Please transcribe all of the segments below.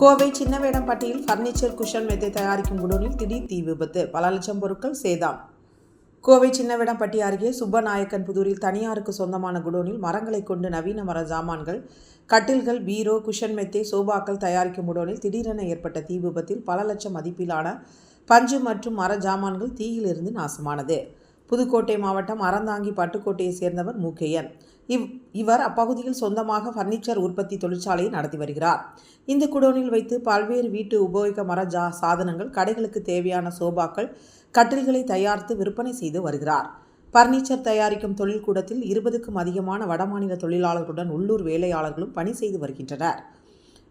Kovai சின்னவேடம்பட்டியில் furniture cushion மெத்தை தயாரிக்கும் குடோனில் திடீர் தீ விபத்து. பல லட்சம் பொருட்கள் சேதம். கோவை சின்னவேடம்பட்டி அருகே சுப்பநாயக்கன் புதூரில் தனியாருக்கு சொந்தமான குடோனில் மரங்களை கொண்டு நவீன மர ஜாமான்கள் கட்டில்கள் பீரோ குஷன் மெத்தை சோபாக்கள் தயாரிக்கும் குடோனில் திடீரென ஏற்பட்ட தீ விபத்தில் பல லட்சம் மதிப்பிலான பஞ்சு மற்றும் மர ஜாமான்கள் தீயிலிருந்து நாசமானது. புதுக்கோட்டை மாவட்டம் அறந்தாங்கி பட்டுக்கோட்டையைச் சேர்ந்தவர் மூக்கையன். இவ் இவர் அப்பகுதியில் சொந்தமாக ஃபர்னிச்சர் உற்பத்தி தொழிற்சாலையை நடத்தி வருகிறார். இந்த குடோனில் வைத்து பல்வேறு வீட்டு உபயோக மர ஜா சாதனங்கள் கடைகளுக்கு தேவையான சோபாக்கள் கட்டில்களை தயாரித்து விற்பனை செய்து வருகிறார். பர்னிச்சர் தயாரிக்கும் தொழில்கூடத்தில் இருபதுக்கும் அதிகமான வடமாநில தொழிலாளர்களுடன் உள்ளூர் வேலையாளர்களும் பணி செய்து வருகின்றனர்.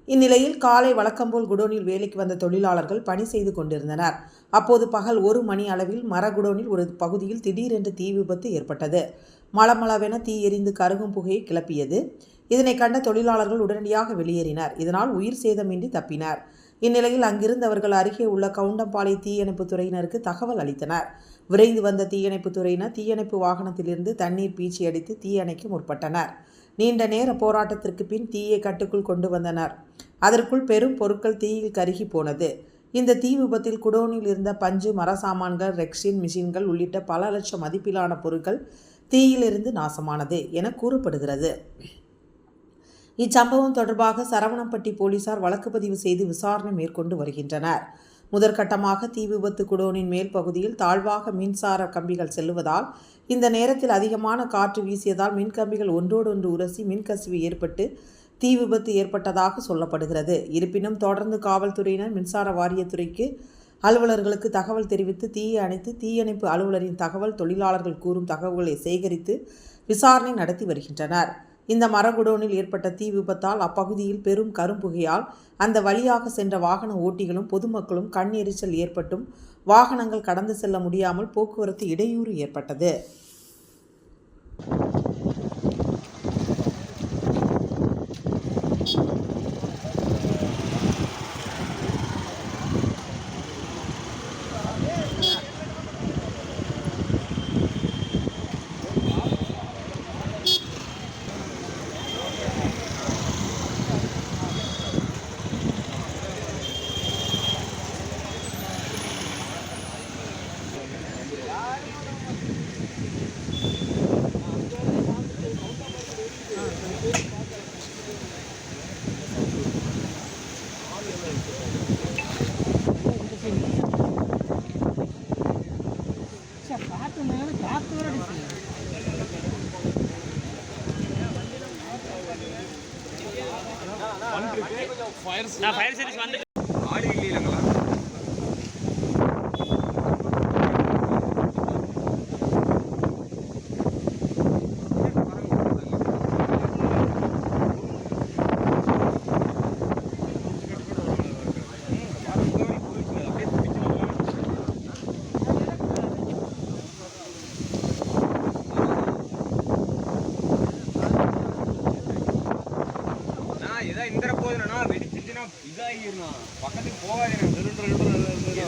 இந்நிலையில் காலை வழக்கம்போல் குடோனில் வேலைக்கு வந்த தொழிலாளர்கள் பணி செய்து கொண்டிருந்தனர். அப்போது பகல் ஒரு மணி அளவில் மர குடோனில் ஒரு பகுதியில் திடீரென்று தீ விபத்து ஏற்பட்டது. மளமளவென தீ எரிந்து கருகும் புகையை கிளப்பியது. இதனை கண்ட தொழிலாளர்கள் உடனடியாக வெளியேறினர். இதனால் உயிர் சேதமின்றி தப்பினர். இந்நிலையில் அங்கிருந்தவர்கள் அருகே உள்ள கவுண்டம்பாளைய தீயணைப்புத் துறையினருக்கு தகவல் அளித்தனர். விரைந்து வந்த தீயணைப்புத் துறையினர் தீயணைப்பு வாகனத்திலிருந்து தண்ணீர் பீச்சி அடித்து தீயணைக்க முற்பட்டனர். நீண்ட நேர போராட்டத்திற்கு பின் தீயை கட்டுக்குள் கொண்டு வந்தனர். அதற்குள் பெரும் பொருட்கள் தீயில் கருகி போனது. இந்த தீ விபத்தில் குடோனில் இருந்த பஞ்சு மர சாமான்கள் ரெக்ஸின் மிஷின்கள் உள்ளிட்ட பல லட்சம் மதிப்பிலான பொருட்கள் தீயிலிருந்து நாசமானது என கூறப்படுகிறது. இச்சம்பவம் தொடர்பாக சரவணம்பட்டி போலீசார் வழக்கு பதிவு செய்து விசாரணை மேற்கொண்டு வருகின்றனர். முதற்கட்டமாக தீ விபத்து குடோனின் மேல் பகுதியில் தாழ்வாக மின்சார கம்பிகள் செல்லுவதால் இந்த நேரத்தில் அதிகமான காற்று வீசியதால் மின்கம்பிகள் ஒன்றோடொன்று உரசி மின்கசிவு ஏற்பட்டு தீ விபத்து ஏற்பட்டதாக சொல்லப்படுகிறது. இருப்பினும் தொடர்ந்து காவல்துறையினர் மின்சார வாரியத்துறைக்கு அலுவலர்களுக்கு தகவல் தெரிவித்து தீயை அணைத்து தீயணைப்பு அலுவலரின் தகவல் தொழிலாளர்கள் கூறும் தகவல்களை சேகரித்து விசாரணை நடத்தி வருகின்றனர். இந்த மரகுடோனில் ஏற்பட்ட தீ விபத்தால் அப்பகுதியில் பெரும் கரும்புகையால் அந்த வழியாக சென்ற வாகன ஓட்டிகளும் பொதுமக்களும் கண் எரிச்சல் ஏற்பட்டும் வாகனங்கள் கடந்து செல்ல முடியாமல் போக்குவரத்து இடையூறு ஏற்பட்டது. நான் ஃபயர் சர்வீஸ் வந்து ஆடு இல்லைங்களா இதாக இந்த போதுனா வெடிச்சிச்சுன்னா இதாகிருண்ணா பக்கத்துக்கு போகாது